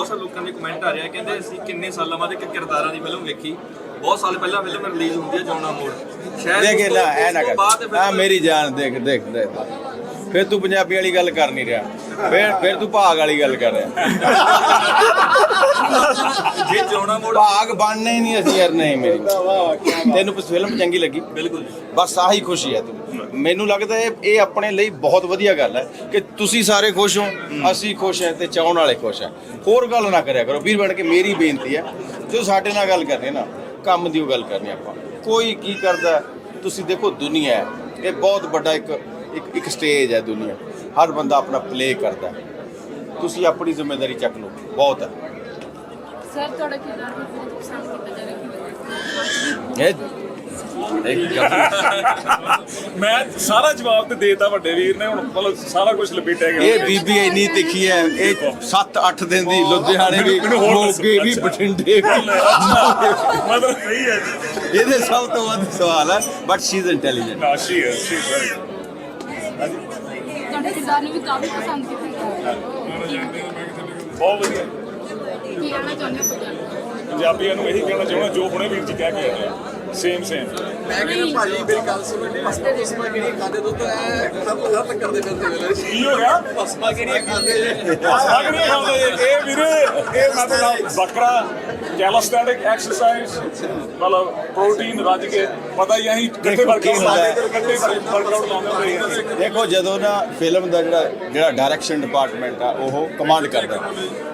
ਬਹੁਤ ਸਾਰੇ ਲੋਕਾਂ ਦੇ ਕਮੈਂਟ ਆ ਰਿਹਾ ਕਹਿੰਦੇ ਅਸੀਂ ਕਿੰਨੇ ਸਾਲਾਂ ਬਾਅਦ ਇੱਕ ਕਿਰਦਾਰਾਂ ਦੀ ਫਿਲਮ ਵੇਖੀ। ਬਹੁਤ ਸਾਲ ਪਹਿਲਾਂ ਫਿਲਮ ਰਿਲੀਜ਼ ਹੁੰਦੀ ਹੈ ਜੌਨਾ ਮੋੜ। ਸ਼ਾਇਦ ਦੇਖ ਲੈ ਐ ਨਾ ਕਰ। ਆ ਮੇਰੀ ਜਾਨ ਦੇਖ ਦੇਖ ਦੇਖ। ਫਿਰ ਤੂੰ ਪੰਜਾਬੀ ਵਾਲੀ ਗੱਲ ਕਰ ਨਹੀਂ ਰਿਹਾ। ਫਿਰ ਫਿਰ ਤੂੰ ਭਾਗ ਵਾਲੀ ਗੱਲ ਕਰ ਰਿਹਾ। ਜੇ ਜੌਨਾ ਮੋੜ ਭਾਗ ਬਣਨਾ ਨਹੀਂ ਅਸੀਂ ਯਾਰ ਨਹੀਂ ਮੇਰੀ। ਤੈਨੂੰ ਫਿਲਮ ਚੰਗੀ ਲੱਗੀ? ਬਿਲਕੁਲ ਬਸ ਆਹੀ ਖੁਸ਼ੀ ਹੈ ਤੂੰ। ਮੈਨੂੰ ਲੱਗਦਾ ਇਹ ਇਹ ਆਪਣੇ ਲਈ ਬਹੁਤ ਵਧੀਆ ਗੱਲ ਹੈ ਕਿ ਤੁਸੀਂ ਸਾਰੇ ਖੁਸ਼ ਹੋ ਅਸੀਂ ਖੁਸ਼ ਹਾਂ ਤੇ ਚਾਹਣ ਵਾਲੇ ਖੁਸ਼ ਹੈ। ਹੋਰ ਗੱਲ ਨਾ ਕਰਿਆ ਕਰੋ। ਵੀਰ ਬਣ ਕੇ ਮੇਰੀ ਬੇਨਤੀ ਹੈ ਜੋ ਸਾਡੇ ਨਾਲ ਗੱਲ ਕਰਨੀ ਨਾ ਕੰਮ ਦੀ ਉਹ ਗੱਲ ਕਰਨੀ ਆਪਾਂ। ਕੋਈ ਕੀ ਕਰਦਾ ਤੁਸੀਂ ਦੇਖੋ ਦੁਨੀਆ ਹੈ। ਇਹ ਬਹੁਤ ਵੱਡਾ ਇੱਕ ਇੱਕ ਇੱਕ ਸਟੇਜ ਹੈ ਦੁਨੀਆ ਹਰ ਬੰਦਾ ਆਪਣਾ ਪਲੇ ਕਰਦਾ ਹੈ। ਤੁਸੀਂ ਆਪਣੀ ਜ਼ਿੰਮੇਵਾਰੀ ਚੱਕ ਲਓ। ਬਹੁਤ ਹੈ। ਸਰ ਤੁਹਾਡਾ ਕਿਰਦਾਰ ਵੀ ਬਹੁਤ ਪਸੰਦ ਕੀਤਾ ਜਾ ਰਿਹਾ ਗੱਲ ਮੈਂ ਸਾਰਾ ਜਵਾਬ ਤੇ ਦੇਤਾ ਵੱਡੇ ਵੀਰ ਨੇ। ਹੁਣ ਮਤਲਬ ਸਾਰਾ ਕੁਝ ਲਪੇਟਿਆ ਗਿਆ। ਇਹ ਬੀਬੀ ਇੰਨੀ ਤਿੱਖੀ ਹੈ। ਇਹ 7-8 ਦਿਨ ਦੀ ਲੁਧਿਆਣੇ ਵੀ। ਮੋਗੇ ਵੀ ਬਠਿੰਡੇ ਵੀ। ਮਤਲਬ ਸਹੀ ਹੈ ਜੀ। ਇਹਦੇ ਸਭ ਤੋਂ ਵੱਧ ਸਵਾਲ ਹੈ ਬਟ ਸ਼ੀ ਇਜ਼ ਇੰਟੈਲੀਜੈਂਟ ਨਾ ਸ਼ੀ ਹੈ ਸ਼ੀ ਵੈਰੀ ਤੁਹਾਡੇ ਕਿਰਦਾਰ ਨੂੰ ਵੀ ਕਾਫੀ ਪਸੰਦ ਕੀਤਾ ਗਿਆ ਬਹੁਤ ਵਧੀਆ। ਕੀ ਕਹਿਣਾ ਚਾਹੁੰਦੇ ਹੋ ਪੰਜਾਬੀ ਪੰਜਾਬੀਆਂ ਨੂੰ ਇਹੀ ਕਹਿਣਾ ਚਾਹੁੰਦਾ ਜੋ ਹੁਣੇ ਵੀਰ ਜੀ ਕਹਿ ਕੇ ਆਏ ਸੇਮ ਸੇਮ ਮੈਂ ਕਹਿੰਦਾ ਭਾਜੀ ਮੇਰੀ ਗੱਲ ਸੁਣੋ ਪਸਮਾ ਪਸਮਾ ਕਿਹੜੀ ਖਾਂਦੇ ਤੋਂ ਤਾਂ ਐ ਹੱਥ ਹੱਥ ਕਰਦੇ ਫਿਰਦੇ ਵੇਲੇ ਕੀ ਹੋ ਗਿਆ? ਪਸਮਾ ਕਿਹੜੀ ਖਾਂਦੇ। ਜੇ ਸਾਗ ਨਹੀਂ ਖਾਂਦੇ ਇਹ ਵੀਰੇ ਇਹ ਮਤਲਬ ਬੱਕਰਾ। ਕੈਲੋਸਟੈਟਿਕ ਐਕਸਰਸਾਈਜ਼ ਮਤਲਬ ਪ੍ਰੋਟੀਨ ਰੱਜ ਕੇ ਪਤਾ ਹੀ ਅਸੀਂ ਕਿੱਥੇ ਵਰਕਆਊਟ ਹੈ। ਲਾਉਂਦੇ ਕਿੱਥੇ ਵਰਕਆਊਟ ਲਾਉਂਦੇ ਹੁੰਦੇ ਦੇਖੋ ਜਦੋਂ ਨਾ ਫਿਲਮ ਦਾ ਜਿਹੜਾ ਜਿਹੜਾ ਡਾਇਰੈਕਸ਼ਨ ਡਿਪਾਰਟਮੈਂਟ ਆ ਉਹ ਕਮਾਂਡ ਕਰਦਾ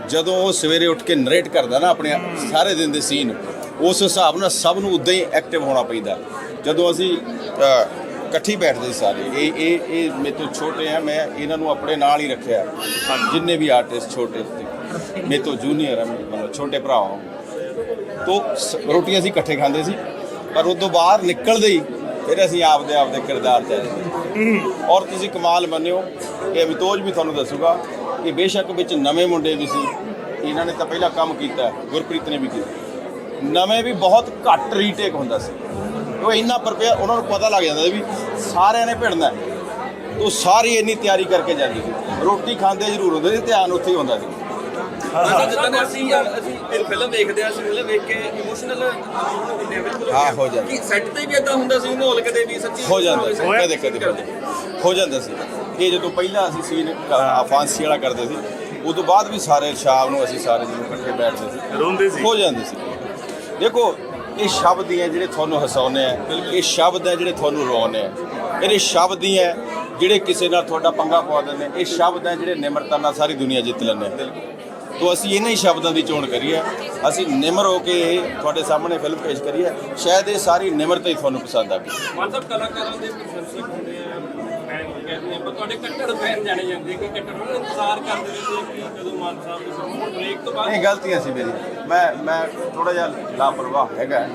ਜਦੋਂ ਉਹ ਸਵੇਰੇ ਉੱਠ ਕੇ ਨਰੇਟ ਕਰਦਾ ਨਾ ਆਪਣੇ ਸਾਰੇ ਦਿਨ ਦੇ ਸੀਨ ਉਸ ਹਿਸਾਬ ਨਾਲ ਸਭ ਨੂੰ ਉਦਾਂ ਹੀ ਐਕਟਿਵ ਹੋਣਾ ਪੈਂਦਾ ਜਦੋਂ ਅਸੀਂ ਇਕੱਠੀ ਬੈਠਦੇ ਸਾਰੇ ਇਹ ਇਹ ਇਹ ਮੇਰੇ ਤੋਂ ਛੋਟੇ ਆ ਮੈਂ ਇਹਨਾਂ ਨੂੰ ਆਪਣੇ ਨਾਲ ਹੀ ਰੱਖਿਆ। ਜਿੰਨੇ ਵੀ ਆਰਟਿਸਟ ਛੋਟੇ ਸੀ ਮੇਰੇ ਤੋਂ ਜੂਨੀਅਰ ਆ ਮਤਲਬ ਛੋਟੇ ਭਰਾ ਆ ਤੋ ਰੋਟੀਆਂ ਅਸੀਂ ਇਕੱਠੇ ਖਾਂਦੇ ਸੀ ਪਰ ਉਦੋਂ ਬਾਹਰ ਨਿਕਲਦੇ ਹੀ ਫਿਰ ਅਸੀਂ ਆਪਦੇ ਆਪਦੇ ਕਿਰਦਾਰ ਚ ਆ ਜਾਂਦੇ ਔਰ ਤੁਸੀਂ ਕਮਾਲ ਮੰਨਿਓ ਕਿ ਅਮਿਤੋਜ ਵੀ ਤੁਹਾਨੂੰ ਦੱਸੂਗਾ ਕਿ ਬੇਸ਼ੱਕ ਵਿੱਚ ਨਵੇਂ ਮੁੰਡੇ ਵੀ ਸੀ ਇਹਨਾਂ ਨੇ ਤਾਂ ਪਹਿਲਾਂ ਕੰਮ ਕੀਤਾ ਗੁਰਪ੍ਰੀਤ ਨੇ ਵੀ ਕੀਤਾ। ਨਵੇਂ ਵੀ ਬਹੁਤ ਘੱਟ ਰੀਟੇਕ ਹੁੰਦਾ ਸੀ। ਉਹ ਇੰਨਾ ਪ੍ਰਪੇਅਰ ਉਹਨਾਂ ਨੂੰ ਪਤਾ ਲੱਗ ਜਾਂਦਾ ਸੀ ਵੀ ਸਾਰਿਆਂ ਨੇ ਭਿੜਨਾ। ਤੋ ਸਾਰੀ ਇੰਨੀ ਤਿਆਰੀ ਕਰਕੇ ਜਾਂਦੀ ਸੀ। ਰੋਟੀ ਖਾਂਦੇ ਜ਼ਰੂਰ ਹੁੰਦੇ ਸੀ ਧਿਆਨ ਉੱਥੇ ਹੀ ਹੁੰਦਾ ਸੀ। ਅਸੀਂ ਜਿੱਦਾਂ ਦੇ ਅਸੀਂ ਅਸੀਂ ਇਹ ਫਿਲਮ ਦੇਖਦੇ ਆ ਅਸੀਂ ਫਿਲਮ ਵੇਖ ਕੇ ਇਮੋਸ਼ਨਲ ਹੁੰਦੇ ਆ ਬਿਲਕੁਲ। ਹਾਂ, ਹੋ ਜਾਂਦਾ। ਕਿ ਸੈੱਟ ਤੇ ਵੀ ਇਦਾਂ ਹੁੰਦਾ ਸੀ ਮਾਹੌਲ ਕਦੇ ਵੀ ਸੱਚੀ ਹੋ ਜਾਂਦਾ ਸੀ ਹੋਇਆ? ਕਦੇ ਕਦੇ ਕਦੇ। ਹੋ ਜਾਂਦਾ ਸੀ। ਇਹ ਜਦੋਂ ਪਹਿਲਾਂ ਅਸੀਂ ਸੀਨ ਫਾਂਸੀ ਵਾਲਾ ਕਰਦੇ ਸੀ ਉਦੋਂ ਬਾਅਦ ਵੀ ਸਾਰੇ ਸ਼ਾਮ ਨੂੰ ਅਸੀਂ ਸਾਰੇ ਜਿਹਨੂੰ ਇਕੱਠੇ ਬੈਠਦੇ ਸੀ। ਰੋਂਦੇ ਸੀ। ਹੋ ਜਾਂਦੇ ਸੀ। ਦੇਖੋ ਇਹ ਸ਼ਬਦ ਹੀ ਹੈ ਜਿਹੜੇ ਤੁਹਾਨੂੰ ਹਸਾਉਂਦੇ ਆ ਇਹ ਸ਼ਬਦ ਹੈ ਜਿਹੜੇ ਤੁਹਾਨੂੰ ਰਵਾਉਂਦੇ ਆ। ਇਹ ਸ਼ਬਦ ਹੀ ਹੈ ਜਿਹੜੇ ਕਿਸੇ ਨਾਲ ਤੁਹਾਡਾ ਪੰਗਾ ਪਵਾ ਦਿੰਦੇ ਇਹ ਸ਼ਬਦ ਹੈ ਜਿਹੜੇ ਨਿਮਰਤਾ ਨਾਲ ਸਾਰੀ ਦੁਨੀਆ ਜਿੱਤ ਲੈਂਦੇ ਆ। ਤੋ ਅਸੀਂ ਇਹਨਾਂ ਹੀ ਸ਼ਬਦਾਂ ਦੀ ਚੋਣ ਕਰੀਏ। ਅਸੀਂ ਨਿਮਰ ਹੋ ਕੇ ਇਹ ਤੁਹਾਡੇ ਸਾਹਮਣੇ ਫਿਲਮ ਪੇਸ਼ ਕਰੀਏ। ਸ਼ਾਇਦ ਇਹ ਸਾਰੀ ਨਿਮਰਤਾ ਹੀ ਤੁਹਾਨੂੰ ਪਸੰਦ ਆਵੇ। ਮਾਨ ਸਾਹਿਬ ਕਲਾਕਾਰਾਂ ਦੇ ਪ੍ਰਸ਼ੰਸਕ ਹੁੰਦੇ ਆ ਫੈਨ ਕਹਿੰਦੇ ਆ ਪਰ ਤੁਹਾਡੇ ਕੱਟੜ ਫੈਨ ਜਾਣੇ ਜਾਂਦੇ ਕਿ ਕੱਟੜ ਨੂੰ ਇੰਤਜ਼ਾਰ ਕਰਦੇ ਰਹਿੰਦੇ ਕਿ ਕਦੋਂ ਮਾਨ ਸਾਹਿਬ ਦੀ ਫਿਲਮ ਬ੍ਰੇਕ ਤੋਂ ਬਾਅਦ ਨਹੀਂ ਗਲਤੀਆਂ ਸੀ ਮੇਰੀ ਮੈਂ ਮੈਂ ਥੋੜਾ ਜਿਹਾ ਲਾਪਰਵਾਹ ਹੈਗਾ।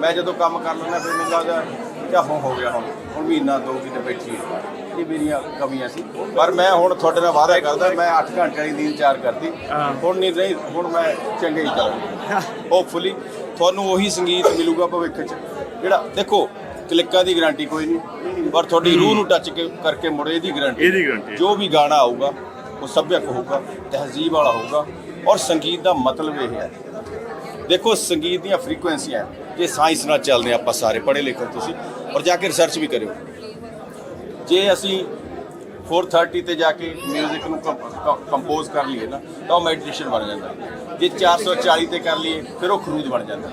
ਮੈਂ ਜਦੋਂ ਕੰਮ ਕਰ ਲੈਂਦਾ ਫਿਰ ਮੈਨੂੰ ਲੱਗਦਾ ਕਿਆ ਹੋ ਹੋ ਗਿਆ ਹੁਣ? ਹੁਣ ਮਹੀਨਾ ਦੋ ਮਹੀਨੇ ਬੈਠੀ ਹੈ ਇਹ ਮੇਰੀਆਂ ਕਮੀਆਂ ਸੀ। ਪਰ ਮੈਂ ਹੁਣ ਤੁਹਾਡੇ ਨਾਲ ਵਾਅਦਾ ਕਰਦਾ ਮੈਂ 8 ਘੰਟੇ ਦੀ ਨੀਂਦ ਚਾਰ ਕਰਦੀ ਹੁਣ ਨਹੀਂ ਨਹੀਂ ਹੁਣ ਮੈਂ ਚੰਗੇ ਹੀ ਕਰਾਂਗਾ। ਹੋਪਫੁਲੀ ਤੁਹਾਨੂੰ ਉਹੀ ਸੰਗੀਤ ਮਿਲੂਗਾ ਭਵਿੱਖ 'ਚ ਜਿਹੜਾ ਦੇਖੋ ਕਲਿੱਕਾਂ ਦੀ ਗਾਰੰਟੀ ਕੋਈ ਨਹੀਂ ਪਰ ਤੁਹਾਡੀ ਰੂਹ ਨੂੰ ਟੱਚ ਕਰਕੇ ਮੁੜੇ ਇਹਦੀ ਗਾਰੰਟੀ ਇਹਦੀ ਹੈ। ਜੋ ਵੀ ਗਾਣਾ ਆਊਗਾ ਉਹ ਸੱਭਿਅਕ ਹੋਊਗਾ ਤਹਿਜ਼ੀਬ ਵਾਲਾ ਹੋਊਗਾ ਔਰ ਸੰਗੀਤ ਦਾ ਮਤਲਬ ਇਹ ਹੈ। ਦੇਖੋ ਸੰਗੀਤ ਦੀਆਂ ਫ੍ਰੀਕੁਐਂਸੀਆਂ ਜੇ ਸਾਇੰਸ ਨਾਲ ਚੱਲਦੇ ਆਪਾਂ ਸਾਰੇ ਪੜ੍ਹੇ ਲਿਖੇ ਤੁਸੀਂ ਔਰ ਜਾ ਕੇ ਰਿਸਰਚ ਵੀ ਕਰਿਓ। ਜੇ ਅਸੀਂ 430 ਤੇ ਜਾ ਕੇ 뮤직 ਨੂੰ ਕੰਪੋਜ਼ ਕਰ ਲਈਏ ਨਾ ਤਾਂ ਉਹ ਮੈਡੀਟੇਸ਼ਨ ਬਣ ਜਾਂਦਾ। ਜੇ 440 ਤੇ ਕਰ ਲਈਏ ਫਿਰ ਉਹ ਖਰੂਜ ਬਣ ਜਾਂਦਾ।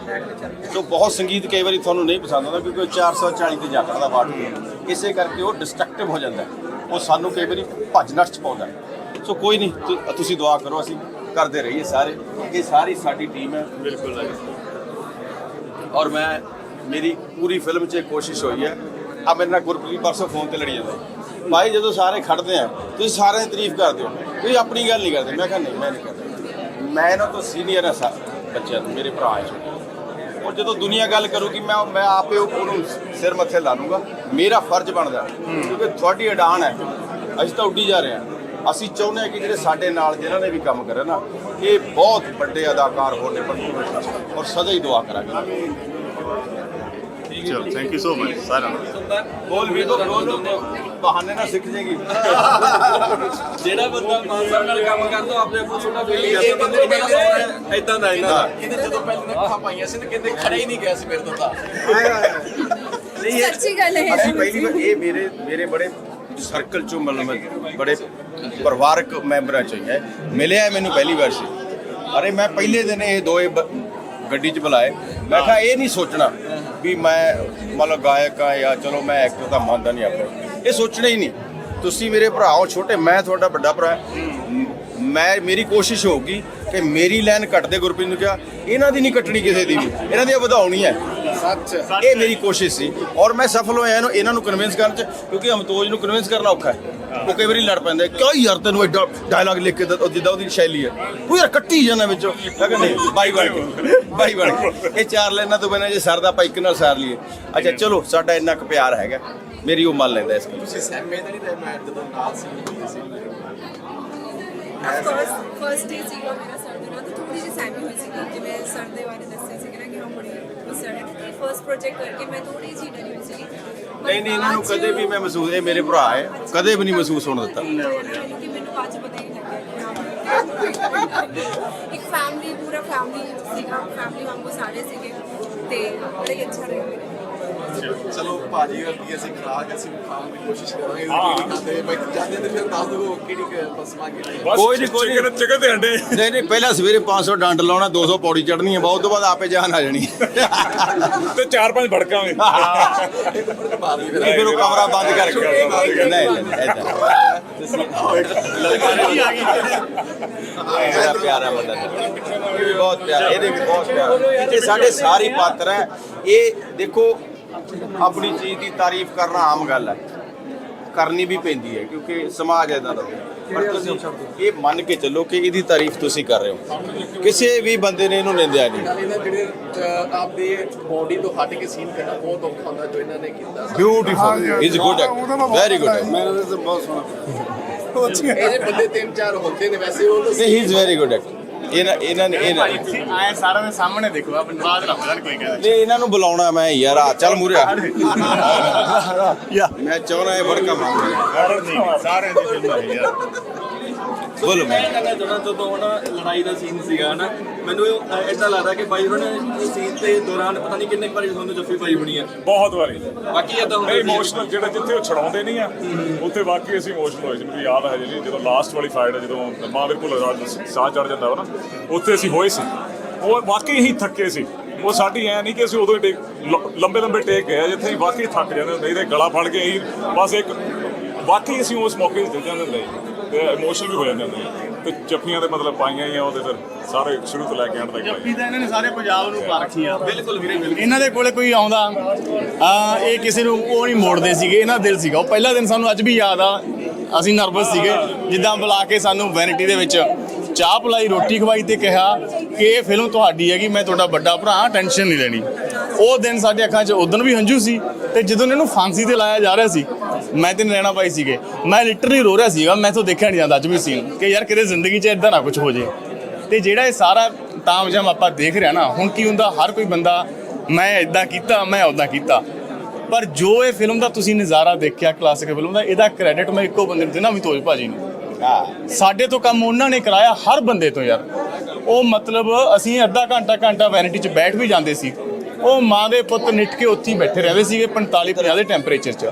ਸੋ ਬਹੁਤ ਸੰਗੀਤ ਕਈ ਵਾਰੀ ਤੁਹਾਨੂੰ ਨਹੀਂ ਪਸੰਦ ਆਉਂਦਾ ਕਿਉਂਕਿ ਉਹ 440 ਤੇ ਜਾ ਕਰਦਾ ਪਾਠ ਇਸੇ ਕਰਕੇ ਉਹ ਡਿਸਟਰਕਟਿਵ ਹੋ ਜਾਂਦਾ। ਉਹ ਸਾਨੂੰ ਕਈ ਵਾਰੀ ਭੱਜ ਨੱਠ ਚ ਪਾਉਂਦਾ। ਸੋ ਕੋਈ ਨਹੀਂ ਤੁਸੀਂ ਦੁਆ ਕਰੋ ਅਸੀਂ ਕਰਦੇ ਰਹੀਏ ਸਾਰੇ। ਇਹ ਸਾਰੀ ਸਾਡੀ ਟੀਮ ਹੈ। ਬਿਲਕੁਲ ਔਰ ਮੈਂ ਮੇਰੀ ਪੂਰੀ ਫਿਲਮ 'ਚ ਕੋਸ਼ਿਸ਼ ਹੋਈ ਹੈ ਆ ਮੇਰੇ ਨਾਲ ਗੁਰਪ੍ਰੀਤ ਪਰਸੋਂ ਫੋਨ ਤੇ ਲੜੀ ਜਾਂਦਾ। ਭਾਈ ਜਦੋਂ ਸਾਰੇ ਖੜਦੇ ਆ, ਤੁਸੀਂ ਸਾਰਿਆਂ ਦੀ ਤਾਰੀਫ ਕਰਦੇ ਹੋ। ਤੁਸੀਂ ਆਪਣੀ ਗੱਲ ਨਹੀਂ ਕਰਦੇ। ਮੈਂ ਕਹਿੰਦਾ ਨਹੀਂ, ਮੈਂ ਨਹੀਂ ਕਰਦਾ। ਮੈਂ ਇਹਨਾਂ ਤੋਂ ਸੀਨੀਅਰ ਹਾਂ ਸਾ ਬੱਚਿਆਂ ਨੂੰ ਮੇਰੇ ਭਰਾ ਹੈ ਔਰ ਜਦੋਂ ਦੁਨੀਆ ਗੱਲ ਕਰੂਗੀ, ਮੈਂ ਮੈਂ ਆਪੇ ਉਹਨੂੰ ਸਿਰ ਮੱਥੇ ਲਾ ਲੂੰਗਾ। ਮੇਰਾ ਫਰਜ਼ ਬਣਦਾ। ਕਿਉਂਕਿ ਤੁਹਾਡੀ ਅਡਾਨ ਹੈ। ਅਸੀਂ ਤਾਂ ਉੱਡੀ ਜਾ ਰਹੇ ਹਾਂ। ਅਸੀਂ ਚਾਹੁੰਦੇ ਹਾਂ ਕਿ ਜਿਹੜੇ ਸਾਡੇ ਨਾਲ ਜਿਨ੍ਹਾਂ ਨੇ ਵੀ ਕੰਮ ਕਰਿਆ ਨਾ, ਇਹ ਬਹੁਤ ਵੱਡੇ ਅਦਾਕਾਰ ਹੋਣੇ ਪਰ ਔਰ ਸਦਾ ਹੀ ਦੁਆ ਕਰਾਂਗੇ। ਚਲੋ ਥੈਂਕ ਯੂ ਸੋ ਮਚ ਸਾਰਿਆਂ ਨੂੰ। ਬੋਲ ਵੀ ਬੋਲ ਬਹਾਨੇ ਨਾਲ ਸਿੱਖ ਜੇਗੀ। ਜਿਹੜਾ ਬੰਦਾ ਮਾਨ ਸਾਹਿਬ ਨਾਲ ਕੰਮ ਕਰਦਾ ਆਪਣੇ ਆਪ ਨੂੰ ਛੋਟਾ ਫੀਲ ਕਰਦਾ ਬੰਦੇ ਨੂੰ ਪਹਿਲਾਂ ਇਦਾਂ ਦਾ ਇਹਨਾਂ ਦਾ ਇਹਨੇ ਜਦੋਂ ਪਹਿਲਾਂ ਅੱਖਾਂ ਪਾਈਆਂ ਸੀ ਤੇ ਕਿਤੇ ਖੜਾ ਹੀ ਨਹੀਂ ਗਿਆ ਸੀ ਮੇਰੇ ਤੋਂ ਤਾਂ। ਸੱਚੀ ਗੱਲ ਹੈ। ਅਸੀਂ ਪਹਿਲੀ ਵਾਰ ਇਹ ਮੇਰੇ ਮੇਰੇ ਬੜੇ ਸਰਕਲ ਚੋਂ ਮਤਲਬ ਮੈਂ ਬੜੇ ਪਰਿਵਾਰਕ ਮੈਂਬਰਾਂ ਚੋਂ ਹੀ ਮਿਲਿਆ ਮੈਨੂੰ ਪਹਿਲੀ ਵਾਰ ਸੀ। ਅਰੇ ਮੈਂ ਪਹਿਲੇ ਦਿਨ ਇਹ ਦੋਏ ਗੱਡੀ 'ਚ ਬੁਲਾਏ। ਮੈਂ ਕਿਹਾ, ਇਹ ਨਹੀਂ ਸੋਚਣਾ ਵੀ ਮੈਂ ਮਤਲਬ ਗਾਇਕ ਆ ਜਾਂ ਚਲੋ ਮੈਂ ਐਕਟਰ ਤਾਂ ਮੰਨਦਾ ਨਹੀਂ ਆਪਣਾ। ਇਹ ਸੋਚਣਾ ਹੀ ਨਹੀਂ। ਤੁਸੀਂ ਮੇਰੇ ਭਰਾ ਹੋ, ਛੋਟੇ, ਮੈਂ ਤੁਹਾਡਾ ਵੱਡਾ ਭਰਾ। ਮੈਂ, ਮੇਰੀ ਕੋਸ਼ਿਸ਼ ਹੋਊਗੀ ਕਿ ਮੇਰੀ ਲਾਈਨ ਕੱਟਦੇ ਗੁਰਪ੍ਰੀਤ ਨੂੰ ਕਿਹਾ ਇਹਨਾਂ ਦੀ ਨਹੀਂ ਕੱਟਣੀ ਕਿਸੇ ਦੀ ਵੀ। ਇਹਨਾਂ ਦੀ ਵਧਾਉਣੀ ਹੈ। ਸੱਚ। ਇਹ ਮੇਰੀ ਕੋਸ਼ਿਸ਼ ਸੀ। ਔਰ ਮੈਂ ਸਫਲ ਹੋਇਆ ਇਹਨੂੰ ਇਹਨਾਂ ਨੂੰ ਕਨਵਿੰਸ ਕਰਨ ਚ ਕਿਉਂਕਿ ਅਮਤੋਜ ਨੂੰ ਕਨਵਿੰਸ ਕਰਨਾ ਔਖਾ ਹੈ। ਉਹ ਕਈ ਵਾਰੀ ਲੜ ਪੈਂਦੇ ਕਿਉਂ ਯਾਰ ਤੈਨੂੰ ਐਡਾ ਡਾਇਲੌਗ ਲਿਖ ਕੇ ਦਿੱਤਾ, ਜਿੱਦਾਂ ਉਹਦੀ ਸ਼ੈਲੀ ਹੈ। ਉਹ ਯਾਰ ਕੱਟੀ ਜਾਂਦਾ ਵਿੱਚੋਂ। ਮੈਂ ਕਹਿੰਦਾ ਨਹੀਂ ਬਾਈ ਬਣ ਕੇ ਬਾਈ ਬਣ ਕੇ। ਇਹ ਚਾਰ ਲਾਈਨਾਂ ਤੋਂ ਬਿਨਾਂ ਜੇ ਸਰਦਾ ਆਪਾਂ ਇੱਕ ਨਾਲ ਸਾਰ ਲਈਏ। ਅੱਛਾ ਚਲੋ ਸਾਡਾ ਇੰਨਾ ਕੁ ਪਿਆਰ ਹੈਗਾ। ਮੇਰੀ ਉਹ ਮੰਨ ਲੈਂਦਾ ਇਸ ਗੱਲ ਤੁਸੀਂ ਸਹਿਮੇ ਤਾਂ ਨਹੀਂ ਰਹੇ ਮੈਂ ਜਦੋਂ ਨਾਲ ਸੀ ਸੀ ਫਸਟ ਫਸਟ ਡੇ ਸੀਗਾ ਮੇਰਾ ਸਰ ਦੇ ਨਾਲ ਤਾਂ ਥੋੜੀ ਜਿਹੀ ਸਹਿਮੀ ਹੋਈ ਸੀ ਜਿਵੇਂ ਸਰ ਦੇ ਬਾਰੇ ਦੱਸਿਆ ਸੀ ਕਿ ਹਾਂ ਬੜੀ ਸਰ ਤੇ ਫਸਟ ਪ੍ਰੋਜੈਕਟ ਕਰਕੇ ਮੈਂ ਥੋੜੀ ਜਿਹੀ ਡਰੀ ਹੋਈ ਸੀ ਨਹੀਂ ਨਹੀਂ ਇਹਨਾਂ ਨੂੰ ਕਦੇ ਵੀ ਮੈਂ ਮਹਿਸੂਸ ਇਹ ਮੇਰੇ ਭਰਾ ਹੈ ਕਦੇ ਵੀ ਨਹੀਂ ਮਹਿਸੂਸ ਹੋਣ ਦਿੱਤਾ। ਕਿ ਮੈਨੂੰ ਅੱਜ ਪਤਾ ਹੀ ਲੱਗਿਆ ਕਿ ਹਾਂ ਇੱਕ ਫੈਮਿਲੀ ਪੂਰਾ ਫੈਮਿਲੀ ਸੀਗਾ ਫੈਮਿਲੀ ਵਾਂਗੂ ਸਾਰੇ ਸੀਗੇ ਤੇ ਬੜਾ ਹੀ ਅੱਛਾ ਰਿਹਾ ਚਲੋ ਭਾਜੀ ਵਰਗੀ ਅਸੀਂ ਖਰਾਕ ਅਸੀਂ ਖਾਣ ਦੀ ਕੋਸ਼ਿਸ਼ ਕਰਾਂਗੇ। ਤੇ ਮੈਂ ਜਾਂਦੇ ਤੇ ਫਿਰ ਦੱਸ ਦੋ ਕਿਹੜੀ ਪਸਮਾ ਕਿਹੜੀ ਬਸ ਕੋਈ ਨੀ, ਕੋਈ। ਚਿਕਨ ਚਿਕਨ ਤੇ ਅੰਡੇ। ਨਹੀਂ ਨਹੀਂ ਪਹਿਲਾਂ ਸਵੇਰੇ 500 ਡੰਡ ਲਾਉਣਾ 200 ਪੌੜੀ ਚੜਨੀ ਹੈ ਬਹੁਤ ਤੋਂ ਬਾਅਦ ਆਪੇ ਜਾਨ ਆ ਜਾਣੀ। ਤੇ ਚਾਰ ਪੰਜ ਭੜਕਾਂ ਵੀ। ਮਾਰ ਲਈ ਫਿਰ ਨਹੀਂ ਫਿਰ ਉਹ ਕਮਰਾ ਬੰਦ ਕਰਕੇ ਨਹੀਂ ਨਹੀਂ ਇਹ ਬੜਾ ਪਿਆਰਾ ਬੰਦਾ ਬਹੁਤ ਪਿਆਰਾ ਇਹਦੇ ਵੀ ਬਹੁਤ ਪਿਆਰਾ। ਇਹ ਸਾਡੇ ਸਾਰੇ ਪਾਤਰ ਹੈ। ਇਹ ਦੇਖੋ ਆਪਣੀ ਚੀਜ਼ ਦੀ ਤਾਰੀਫ ਕਰਨਾ ਆਮ ਗੱਲ ਹੈ। ਕਰਨੀ ਵੀ ਪੈਂਦੀ ਹੈ ਕਿਉਂਕਿ ਸਮਾਜ ਇਦਾਂ ਦਾ। ਪਰ ਤੁਸੀਂ ਇਹ ਮੰਨ ਕੇ ਚੱਲੋ ਕਿ ਇਹਦੀ ਤਾਰੀਫ ਤੁਸੀਂ ਕਰ ਰਹੇ ਹੋ। ਕਿਸੇ ਵੀ ਬੰਦੇ ਨੇ ਇਹਨੂੰ ਨਿੰਦਿਆ ਨਹੀਂ। ਆਪਦੇ ਬੋਡੀ ਤੋਂ ਹਟ ਕੇ ਸੀਨ ਕਰਨਾ ਬਹੁਤ ਔਖਾ ਹੁੰਦਾ ਜੋ ਇਹਨਾਂ ਨੇ ਕੀਤਾ। Beautiful is good very good ਇਹ ਜੇ ਬੰਦੇ ਤਿੰਨ ਚਾਰ ਹੁੰਦੇ ਨੇ ਵੈਸੇ ਉਹ ਤਾਂ ਨਹੀਂ ਹੀ ਇਜ਼ ਵੈਰੀ ਗੁੱਡ ਇਹਨਾਂ ਇਹਨਾਂ ਨੇ ਇਹਨਾਂ ਆਏ ਸਾਰਿਆਂ ਦੇ ਸਾਹਮਣੇ ਦੇਖੋ ਬਾਤ ਨਾ ਬਦਲ ਕੋਈ ਕਹਿੰਦਾ ਨਹੀਂ ਇਹਨਾਂ ਨੂੰ ਬੁਲਾਉਣਾ ਮੈਂ ਯਾਰ ਆ ਚੱਲ ਮੂਰੇ ਆ। ਯਾ। ਮੈਂ ਚਾਹਣਾ ਇਹ ਬੜਕਾ ਮੰਗ ਸਾਰਿਆਂ ਦੀ ਫਿਲਮ ਹੈ ਯਾਰ ਬੋਲੋ ਮੈਂ ਕਹਿੰਦਾ ਜਦੋਂ ਜਦੋਂ ਨਾ ਲੜਾਈ ਦਾ ਸੀਨ ਸੀਗਾ ਨਾ ਮੈਨੂੰ ਇਦਾਂ ਲੱਗਦਾ ਕਿ ਬਾਈ ਉਹਨਾਂ ਨੇ ਇਸ ਸੀਨ ਦੇ ਦੌਰਾਨ ਪਤਾ ਨਹੀਂ ਕਿੰਨੇ ਵਾਰੀ ਤੁਹਾਨੂੰ ਜੱਫੀ ਪਾਈ ਹੋਣੀ ਆ। ਬਹੁਤ ਵਾਰੀ। ਬਾਕੀ ਇਦਾਂ ਹੁੰਦਾ। ਇਮੋਸ਼ਨਲ ਜਿਹੜਾ ਜਿੱਥੇ ਉਹ ਛਡਾਉਂਦੇ ਨਹੀਂ ਆ ਉੱਥੇ ਵਾਕਈ ਅਸੀਂ ਇਮੋਸ਼ਨਲ ਹੋਏ ਮੈਨੂੰ ਯਾਦ ਹੈ ਜੀ ਜਦੋਂ ਲਾਸਟ ਵਾਲੀ ਫਾਈਟ ਹੈ ਜਦੋਂ ਮਹਾਵੀਰ ਭੁੱਲਰ ਨੂੰ ਸਾਹ ਚੜ ਜਾਂਦਾ ਵਾ ਨਾ ਉੱਥੇ ਅਸੀਂ ਹੋਏ ਸੀ। ਉਹ ਵਾਕਈ ਹੀ ਥੱਕੇ ਸੀ। ਉਹ ਸਾਡੀ ਐ ਨਹੀਂ ਕਿ ਅਸੀਂ ਉਦੋਂ ਹੀ ਲੰਬੇ ਲੰਬੇ ਟੇਕ ਗਏ ਜਿੱਥੇ ਵਾਕਈ ਥੱਕ ਜਾਂਦੇ ਹੁੰਦੇ ਤੇ ਗਲਾ ਫੜ ਕੇ ਅਸੀਂ ਬਸ ਇੱਕ ਵਾਕਈ ਅਸੀਂ ਉਸ ਮੌਕੇ ਤੇ ਜਾਂਦੇ ਹੁੰਦੇ ਤੇ ਇਮੋਸ਼ਨਲ ਵੀ ਹੋ ਜਾਂਦੇ ਹੁੰਦੇ ਤੇ ਜੱਫੀਆਂ ਤੇ ਮਤਲਬ ਪਾਈਆਂ ਹੀ ਆ ਉਹਦੇ ਫਿਰ ਸਾਰੇ ਸ਼ੁਰੂ ਤੋਂ ਲੈ ਕੇ ਐਂਡ ਤੱਕ ਪਾਈਆਂ। ਜੱਫੀ ਤਾਂ ਇਹਨਾਂ ਨੇ ਸਾਰੇ ਪੰਜਾਬ ਨੂੰ ਪਾ ਰੱਖੀ ਆ। ਬਿਲਕੁਲ ਵੀਰੇ ਬਿਲਕੁਲ। ਇਹਨਾਂ ਦੇ ਕੋਲੇ ਕੋਈ ਆਉਂਦਾ ਆ ਇਹ ਕਿਸੇ ਨੂੰ ਉਹ ਨਹੀਂ ਮੋੜਦੇ ਸੀਗੇ ਇਹਨਾਂ ਦਾ ਦਿਲ ਸੀਗਾ। ਉਹ ਪਹਿਲਾ ਦਿਨ ਸਾਨੂੰ ਅੱਜ ਵੀ ਯਾਦ ਆ ਅਸੀਂ ਨਰਵਸ ਸੀਗੇ। ਜਿੱਦਾਂ ਬੁਲਾ ਕੇ ਸਾਨੂੰ ਵੈਨਿਟੀ ਦੇ ਵਿੱਚ ਚਾਹ ਪਲਾਈ ਰੋਟੀ ਖਵਾਈ ਤੇ ਕਿਹਾ ਕਿ ਇਹ ਫਿਲਮ ਤੁਹਾਡੀ ਹੈਗੀ ਮੈਂ ਤੁਹਾਡਾ ਵੱਡਾ ਭਰਾ ਟੈਨਸ਼ਨ ਨਹੀਂ ਲੈਣੀ। ਉਹ ਦਿਨ ਸਾਡੇ ਅੱਖਾਂ 'ਚ ਉਦੋਂ ਵੀ ਹੰਝੂ ਸੀ ਤੇ ਜਦੋਂ ਇਹਨੂੰ ਫਾਂਸੀ ਤੇ ਲਾਇਆ ਜਾ ਰਿਹਾ ਸੀ ਮੈਂ ਤੇ ਨੈਣਾ ਭਾਈ ਸੀਗੇ। ਮੈਂ ਲਿਟਰਲੀ ਰੋ ਰਿਹਾ ਸੀਗਾ, ਮੈਂ ਤੋਂ ਦੇਖਿਆ ਨਹੀਂ ਜਾਂਦਾ ਅੱਜ ਵੀ ਸੀਨ ਕਿ ਯਾਰ ਕਿਤੇ ਜ਼ਿੰਦਗੀ 'ਚ ਇਦਾਂ ਨਾ ਕੁਝ ਹੋ ਜੇ। ਤੇ ਜਿਹੜਾ ਇਹ ਸਾਰਾ ਤਾਮਝਾਮ ਆਪਾਂ ਦੇਖ ਰਿਹਾ ਨਾ, ਹੁਣ ਕੀ ਹੁੰਦਾ, ਹਰ ਕੋਈ ਬੰਦਾ ਮੈਂ ਇਦਾਂ ਕੀਤਾ, ਮੈਂ ਉਦਾਂ ਕੀਤਾ। ਪਰ ਜੋ ਇਹ ਫਿਲਮ ਦਾ ਤੁਸੀਂ ਨਜ਼ਾਰਾ ਦੇਖਿਆ ਕਲਾਸਿਕ ਫਿਲਮ ਦਾ, ਇਹਦਾ ਕ੍ਰੈਡਿਟ ਮੈਂ ਇੱਕੋ ਬੰਦੇ ਨੂੰ ਦੇਣਾ ਅਮਿਤੋਜ ਭਾਜੀ ਨੂੰ। ਸਾਡੇ ਤੋਂ ਕੰਮ ਉਹਨਾਂ ਨੇ ਕਰਾਇਆ ਹਰ ਬੰਦੇ ਤੋਂ ਯਾਰ। ਉਹ ਮਤਲਬ ਅਸੀਂ ਅੱਧਾ ਘੰਟਾ ਘੰਟਾ ਵੈਨਿਟੀ 'ਚ ਬੈਠ ਵੀ ਜਾਂਦੇ ਸੀ। ਉਹ ਮਾਂ ਦੇ ਪੁੱਤ ਨਿੱਠ ਕੇ ਉੱਥੇ ਹੀ ਬੈਠੇ ਰਹਿੰਦੇ ਸੀਗੇ 45 50 ਦੇ ਟੈਂਪਰੇਚਰ 'ਚ।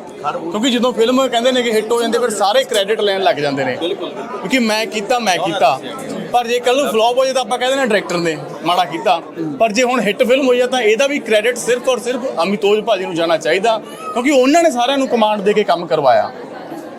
ਕਿਉਂਕਿ ਜਦੋਂ ਫਿਲਮ ਕਹਿੰਦੇ ਨੇ ਕਿ ਹਿੱਟ ਹੋ ਜਾਂਦੇ, ਫਿਰ ਸਾਰੇ ਕ੍ਰੈਡਿਟ ਲੈਣ ਲੱਗ ਜਾਂਦੇ ਨੇ। ਕਿਉਂਕਿ ਮੈਂ ਕੀਤਾ ਮੈਂ ਕੀਤਾ। ਪਰ ਜੇ ਕੱਲ ਨੂੰ ਫਲॉप ਹੋ ਜਾਏ ਤਾਂ ਆਪਾਂ ਕਹਿੰਦੇ ਨੇ ਡਾਇਰੈਕਟਰ ਨੇ ਮਾੜਾ ਕੀਤਾ। ਪਰ ਜੇ ਹੁਣ ਹਿੱਟ ਫਿਲਮ ਹੋਈ ਆ ਤਾਂ ਇਹਦਾ ਵੀ ਕ੍ਰੈਡਿਟ ਸਿਰਫ ਔਰ ਸਿਰਫ ਅਮਿਤੋਜ ਭਾਜੀ ਨੂੰ ਜਾਣਾ ਚਾਹੀਦਾ। ਕਿਉਂਕਿ ਉਹਨਾਂ ਨੇ ਸਾਰਿਆਂ ਨੂੰ ਕਮਾਂਡ ਦੇ ਕੇ ਕੰਮ ਕਰਵਾਇਆ।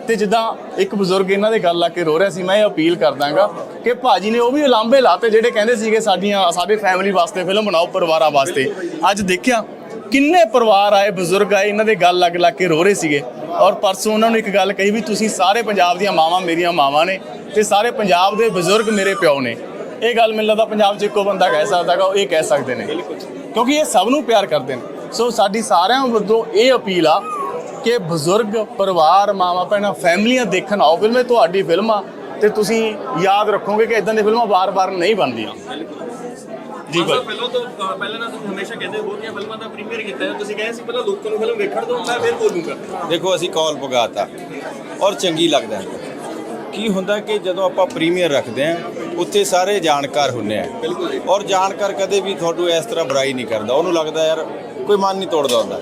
ਤੇ ਜਿੱਦਾਂ ਇੱਕ ਬਜ਼ੁਰਗ ਇਹਨਾਂ ਦੇ ਗੱਲ ਲਾ ਕੇ ਰੋ ਰਿਹਾ ਸੀ, ਮੈਂ ਇਹ ਅਪੀਲ ਕਰਦਾਗਾ ਕਿ ਭਾਜੀ ਨੇ ਉਹ ਵੀ ਉਲਾਂਭੇ ਲਾਤੇ ਜਿਹੜੇ ਕਹਿੰਦੇ ਸੀਗੇ ਸਾਡੀਆਂ, ਸਾਡੇ ਫੈਮਿਲੀ ਵਾਸਤੇ ਫਿਲਮ ਬਣਾਓ, ਪਰਿਵਾਰਾਂ ਵਾਸਤੇ। ਅੱਜ ਦੇਖਿਆ ਕਿੰਨੇ ਪਰਿਵਾਰ ਆਏ, ਬਜ਼ੁਰਗ ਆਏ, ਇਹਨਾਂ ਦੇ ਗੱਲ ਲੱਗ ਲੱਗ ਕੇ ਰੋ ਰਹੇ ਸੀਗੇ। ਔਰ ਪਰਸੋਂ ਉਹਨਾਂ ਨੂੰ ਇੱਕ ਗੱਲ ਕਹੀ ਵੀ ਤੁਸੀਂ ਸਾਰੇ ਪੰਜਾਬ ਦੀਆਂ ਮਾਵਾਂ ਮੇਰੀਆਂ ਮਾਵਾਂ ਨੇ ਤੇ ਸਾਰੇ ਪੰਜਾਬ ਦੇ ਬਜ਼ੁਰਗ ਮੇਰੇ ਪਿਓ ਨੇ। ਇਹ ਗੱਲ ਮੈਨੂੰ ਲੱਗਦਾ ਪੰਜਾਬ 'ਚ ਇੱਕੋ ਬੰਦਾ ਕਹਿ ਸਕਦਾਗਾ ਉਹ ਇਹ ਕਹਿ ਸਕਦੇ ਨੇ। ਕਿਉਂਕਿ ਇਹ ਸਭ ਨੂੰ ਪਿਆਰ ਕਰਦੇ ਨੇ। ਸੋ ਸਾਡੀ ਸਾਰਿਆਂ ਵੱਲੋਂ ਇਹ ਅਪੀਲ ਆ ਕਿ ਬਜ਼ੁਰਗ ਪਰਿਵਾਰ ਮਾਵਾ ਭੈਣਾਂ ਫੈਮਲੀਆਂ ਦੇਖਣ ਆਓ ਫਿਲਮ ਤੁਹਾਡੀ ਫਿਲਮ ਆ ਤੇ ਤੁਸੀਂ ਯਾਦ ਰੱਖੋਗੇ ਕਿ ਇਦਾਂ ਦੀਆਂ ਫਿਲਮਾਂ ਵਾਰ-ਵਾਰ ਨਹੀਂ ਬਣਦੀਆਂ। ਜੀ ਭਾਈ। ਪਹਿਲਾਂ ਤੋਂ ਪਹਿਲਾਂ ਨਾ ਤੁਸੀਂ ਹਮੇਸ਼ਾ ਕਹਿੰਦੇ ਹੋ ਕਿ ਫਿਲਮਾਂ ਦਾ ਪ੍ਰੀਮੀਅਰ ਕੀਤਾ ਹੈ। ਤੁਸੀਂ ਕਹਿੰਦੇ ਸੀ ਪਹਿਲਾਂ ਲੋਕਾਂ ਨੂੰ ਫਿਲਮ ਵੇਖਣ ਦਿਓ ਮੈਂ ਫਿਰ ਬੋਲੂੰਗਾ। ਦੇਖੋ ਅਸੀਂ ਕਾਲ ਪਗਾਤਾ ਔਰ ਚੰਗੀ ਲੱਗਦਾ ਹੈ। ਕੀ ਹੁੰਦਾ ਕਿ ਜਦੋਂ ਆਪਾਂ ਪ੍ਰੀਮੀਅਰ ਰੱਖਦੇ ਆ ਉੱਥੇ ਸਾਰੇ ਜਾਣਕਾਰ ਹੁੰਨੇ ਆ। ਬਿਲਕੁਲ ਔਰ ਜਾਣਕਾਰ ਕਦੇ ਵੀ ਤੁਹਾਨੂੰ ਇਸ ਤਰ੍ਹਾਂ ਬੁਰਾਈ ਨਹੀਂ ਕਰਦਾ। ਉਹਨੂੰ ਲੱਗਦਾ ਯਾਰ ਕੋਈ ਮਨ ਨਹੀਂ ਤੋੜਦਾ ਹੁੰਦਾ।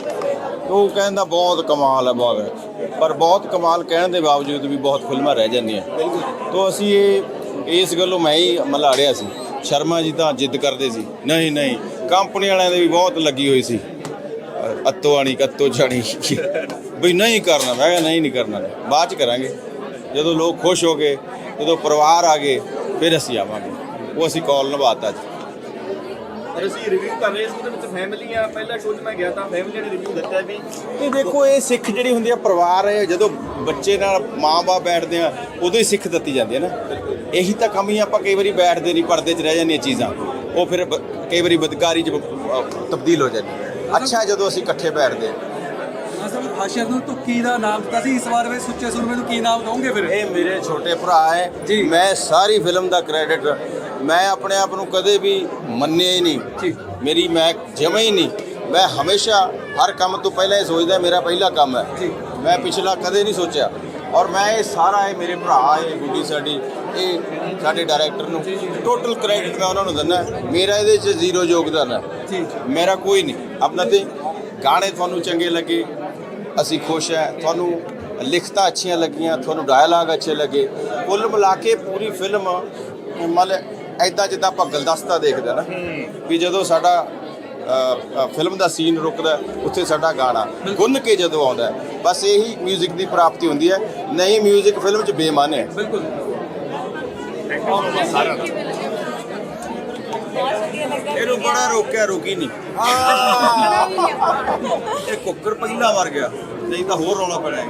ਉਹ ਕਹਿੰਦਾ ਬਹੁਤ ਕਮਾਲ ਹੈ, ਬਹੁਤ। ਪਰ ਬਹੁਤ ਕਮਾਲ ਕਹਿਣ ਦੇ ਬਾਵਜੂਦ ਵੀ ਬਹੁਤ ਫਿਲਮਾਂ ਰਹਿ ਜਾਂਦੀਆਂ। ਬਿਲਕੁਲ ਤੋਂ ਅਸੀਂ ਇਹ, ਇਸ ਗੱਲੋਂ ਮੈਂ ਹੀ ਮਲਾੜਿਆ ਸੀ। ਸ਼ਰਮਾ ਜੀ ਤਾਂ ਜਿੱਦ ਕਰਦੇ ਸੀ। ਨਹੀਂ ਨਹੀਂ, ਕੰਪਨੀ ਵਾਲਿਆਂ ਦੇ ਵੀ ਬਹੁਤ ਲੱਗੀ ਹੋਈ ਸੀ। ਅੱਤੋ ਆਣੀ, ਕੱਤੋ ਛਾਣੀ ਬਈ ਨਹੀਂ ਕਰਨਾ, ਮੈਂ ਕਿਹਾ ਨਹੀਂ ਨਹੀਂ ਕਰਨਾ। ਬਾਅਦ ਚ ਕਰਾਂਗੇ। ਜਦੋਂ ਲੋਕ ਖੁਸ਼ ਹੋ ਗਏ, ਜਦੋਂ ਪਰਿਵਾਰ ਆ ਗਏ, ਫਿਰ ਅਸੀਂ ਆਵਾਂਗੇ। ਉਹ ਅਸੀਂ ਕਾਲ ਨਿਭਾਤਾ ਜੀ। ਪਰ ਅਸੀਂ ਰਿਵਿਊ ਕਰ ਰਹੇ ਸੀ ਉਹਦੇ ਵਿੱਚ ਫੈਮਿਲੀ ਆ ਪਹਿਲਾ ਸ਼ੋਅ 'ਚ ਮੈਂ ਗਿਆ ਤਾਂ ਫੈਮਿਲੀ ਨੇ ਰਿਵਿਊ ਦਿੱਤਾ ਵੀ ਇਹ ਦੇਖੋ ਇਹ ਸਿੱਖ ਜਿਹੜੀ ਹੁੰਦੀ ਆ ਪਰਿਵਾਰ ਹੈ ਜਦੋਂ ਬੱਚੇ ਨਾਲ ਮਾਂ-ਬਾਪ ਬੈਠਦੇ ਆ ਉਦੋਂ ਹੀ ਸਿੱਖ ਦਿੱਤੀ ਜਾਂਦੀ ਹੈ ਨਾ। ਇਹੀ ਤਾਂ ਕਮੀ ਆਪਾਂ ਕਈ ਵਾਰੀ ਬੈਠਦੇ ਨਹੀਂ ਪਰਦੇ 'ਚ ਰਹਿ ਜਾਂਦੀਆਂ ਚੀਜ਼ਾਂ। ਉਹ ਫਿਰ ਕਈ ਵਾਰੀ ਬਦਕਾਰੀ 'ਚ ਤਬਦੀਲ ਹੋ ਜਾਂਦੀ ਹੈ ਅੱਛਾ ਜਦੋਂ ਅਸੀਂ ਇਕੱਠੇ ਬੈਠਦੇ ਹਾਂ ਅਸਲ ਹਾਸ਼ਰ ਨੂੰ ਤੁੱਕੀ ਦਾ ਨਾਮ ਦਿੱਤਾ ਸੀ ਇਸ ਵਾਰ ਵੇ ਸੁੱਚੇ ਸੁਰਮੇ ਨੂੰ ਕੀ ਨਾਮ ਦਵੋਗੇ ਫਿਰ? ਇਹ ਮੇਰੇ ਛੋਟੇ ਭਰਾ ਹੈ। ਜੀ। ਮੈਂ ਸਾਰੀ ਫਿਲਮ ਦਾ ਕ੍ਰੈਡਿਟ ਮੈਂ ਆਪਣੇ ਆਪ ਨੂੰ ਕਦੇ ਵੀ ਮੰਨਿਆ ਹੀ ਨਹੀਂ। ਮੇਰੀ ਮੈਂ ਜਮਾ ਹੀ ਨਹੀਂ। ਮੈਂ ਹਮੇਸ਼ਾ ਹਰ ਕੰਮ ਤੋਂ ਪਹਿਲਾਂ ਇਹ ਸੋਚਦਾ ਮੇਰਾ ਪਹਿਲਾ ਕੰਮ ਹੈ। ਮੈਂ ਪਿਛਲਾ ਕਦੇ ਨਹੀਂ ਸੋਚਿਆ। ਔਰ ਮੈਂ ਇਹ ਸਾਰਾ ਇਹ ਮੇਰੇ ਭਰਾ ਇਹ ਗੁੱਡੀ ਸਾਡੀ ਇਹ ਸਾਡੇ ਡਾਇਰੈਕਟਰ ਨੂੰ ਟੋਟਲ ਕ੍ਰੈਡਿਟ ਮੈਂ ਉਹਨਾਂ ਨੂੰ ਦਿੰਦਾ ਮੇਰਾ ਇਹਦੇ 'ਚ ਜ਼ੀਰੋ ਯੋਗਦਾਨ ਹੈ। ਮੇਰਾ ਕੋਈ ਨਹੀਂ। ਆਪਣਾ ਤੇ ਗਾਣੇ ਤੁਹਾਨੂੰ ਚੰਗੇ ਲੱਗੇ ਅਸੀਂ ਖੁਸ਼ ਹੈ। ਤੁਹਾਨੂੰ ਲਿਖਤਾਂ ਅੱਛੀਆਂ ਲੱਗੀਆਂ ਤੁਹਾਨੂੰ ਡਾਇਲਾਗ ਅੱਛੇ ਲੱਗੇ। ਕੁੱਲ ਮਿਲਾ ਕੇ ਪੂਰੀ ਫਿਲਮ ਮਤਲਬ ਐਦਾਂ ਜਿੱਦਾਂ ਆਪਾਂ ਗਲਦਸਤਾ ਦੇਖਦੇ ਨਾ ਵੀ ਜਦੋਂ ਸਾਡਾ ਅ, ਅ, ਫਿਲਮ ਦਾ ਸੀਨ ਰੁਕਦਾ ਉੱਥੇ ਸਾਡਾ ਗਾਣਾ ਗੁੰਨ ਕੇ ਜਦੋਂ ਆਉਂਦਾ ਹੈ, ਬਸ ਇਹੀ 뮤직 ਦੀ ਪ੍ਰਾਪਤੀ ਹੁੰਦੀ ਹੈ ਨਹੀਂ 뮤직 ਫਿਲਮ 'ਚ ਬੇਮਾਨ ਹੈ ਬਿਲਕੁਲ ਇਹਨੂੰ ਬੜਾ ਰੋਕਿਆ ਰੁਕੀ ਨਹੀਂ ਇਹ ਕੁੱਕਰ ਪਹਿਲਾਂ ਮਰ ਗਿਆ ਨਹੀਂ ਤਾਂ ਹੋਰ ਰੌਲਾ ਪੈਣਾ ਹੈ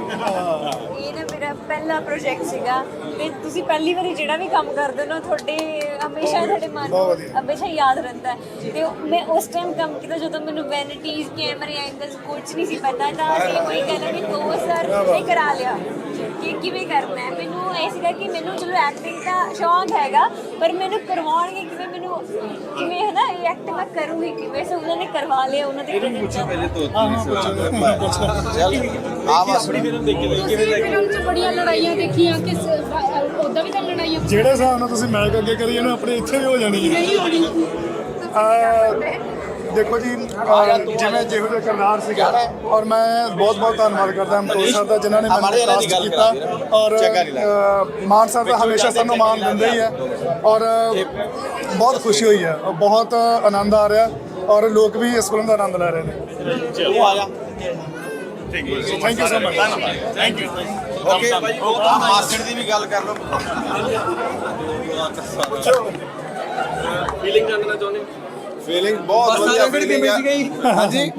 ਇਹ ਨਾ ਮੇਰਾ ਪਹਿਲਾ ਪ੍ਰੋਜੈਕਟ ਸੀਗਾ। ਤੇ ਤੁਸੀਂ ਪਹਿਲੀ ਵਾਰੀ ਜਿਹੜਾ ਵੀ ਕੰਮ ਕਰਦੇ ਹੋ ਨਾ ਤੁਹਾਡੇ ਹਮੇਸ਼ਾ ਤੁਹਾਡੇ ਮਨ ਹਮੇਸ਼ਾ ਯਾਦ ਰਹਿੰਦਾ ਹੈ। ਤੇ ਉਹ- ਮੈਂ ਉਸ ਟਾਈਮ ਕੰਮ ਕੀਤਾ ਜਦੋਂ ਮੈਨੂੰ ਵੈਨਿਟੀਜ਼ ਕੈਮਰੇ ਆਇੰਦਾ ਕੁਝ ਨਹੀਂ ਸੀ ਪਤਾ। ਤਾਂ ਅਸੀਂ ਕੋਈ ਕਹਿੰਦਾ ਵੀ ਕੋ ਸਰ ਇਹ ਕਰਾ ਲਿਆ। ਕਿ ਕਿਵੇਂ ਕਰਨਾ ਹੈ? ਮੈਨੂੰ ਇਹ ਸੀਗਾ ਕਿ ਮੈਨੂੰ ਚਲੋ ਐਕਟਿੰਗ ਦਾ ਸ਼ੌਂਕ ਹੈਗਾ ਪਰ ਮੈਨੂੰ ਕਰਵਾਉਣਗੇ ਕਿਵੇਂ? ਮੈਨੂੰ ਕਿਵੇਂ ਹੈ ਨਾ ਇਹ ਐਕਟ ਮੈਂ ਕਰੂੰਗੀ ਕਿਵੇਂ? ਸੋ ਉਹਨਾਂ ਨੇ ਕਰਵਾ ਲਿਆ ਉਹਨਾਂ ਦੇ ਇਹਨੂੰ ਪੁੱਛੋ ਪਹਿਲੇ ਤੋਂ। ਨਹੀਂ ਸੋਚਿਆ ਚੱਲ। ਆ ਬਸ ਫਿਲਮ ਦੇਖ ਕੇ ਕਿਵੇਂ ਲੱਗੀ? ਫਿਲਮ 'ਚ ਬੜੀਆਂ ਲੜਾਈਆਂ ਦੇਖੀਆਂ ਕਿ ਉਦਾਂ ਵੀ ਤਾਂ ਲੜਾਈਆਂ ਜਿਹੜੇ ਹਿਸਾਬ ਨਾਲ ਤੁਸੀਂ ਮੈਚ ਅੱਗੇ ਕਰੀ ਜਾਂਦੇ ਹੋ, ਆਪਣੇ ਇੱਥੇ ਵੀ ਹੋ ਜਾਣੀ ਹੈ। ਨਹੀਂ ਹੋਣੀ। ਅਹ ਦੇਖੋ ਜੀ ਅਹ ਜਿਵੇਂ ਜਿਹੋ ਜਿਹਾ ਕਰਨਾਰ ਸੀਗਾ ਔਰ ਮੈਂ ਬਹੁਤ ਬਹੁਤ ਧੰਨਵਾਦ ਕਰਦਾ ਅਮਤੋਸ਼ ਸਰ ਦਾ ਜਿਨ੍ਹਾਂ ਨੇ ਹਮਾਰੇ ਮੈਨੂੰ ਦੀ ਕਾਸਟ ਗੱਲ ਕੀਤਾ ਕਰਾ ਦੇ ਨਾ। ਔਰ। ਅਹ ਮਾਨ ਸਰ ਦਾ ਹਮੇਸ਼ਾ ਸਾਨੂੰ ਮਾਨ ਦਿੰਦੇ ਹੀ ਹੈ। ਔਰ ਬਹੁਤ ਖੁਸ਼ੀ ਹੋਈ ਹੈ। ਬਹੁਤ ਆਨੰਦ ਆ ਰਿਹਾ। ਔਰ ਲੋਕ ਵੀ ਇਸ ਫਿਲਮ ਦਾ ਆਨੰਦ ਲੈ ਰਹੇ ਨੇ। ਤੂੰ ਆ ਜਾ। Thank you so much thank you okay ਭਾਈ ਉਹ ਮਾਸਟਰ ਦੀ ਵੀ ਗੱਲ ਕਰ ਲਓ। ਫੀਲਿੰਗ ਜਾਣਨਾ ਚਾਹੁੰਦੇ? ਫੀਲਿੰਗ ਬਹੁਤ ਵਧੀਆ। ਸੀਗਾ ਜੀ ਹਾਂਜੀ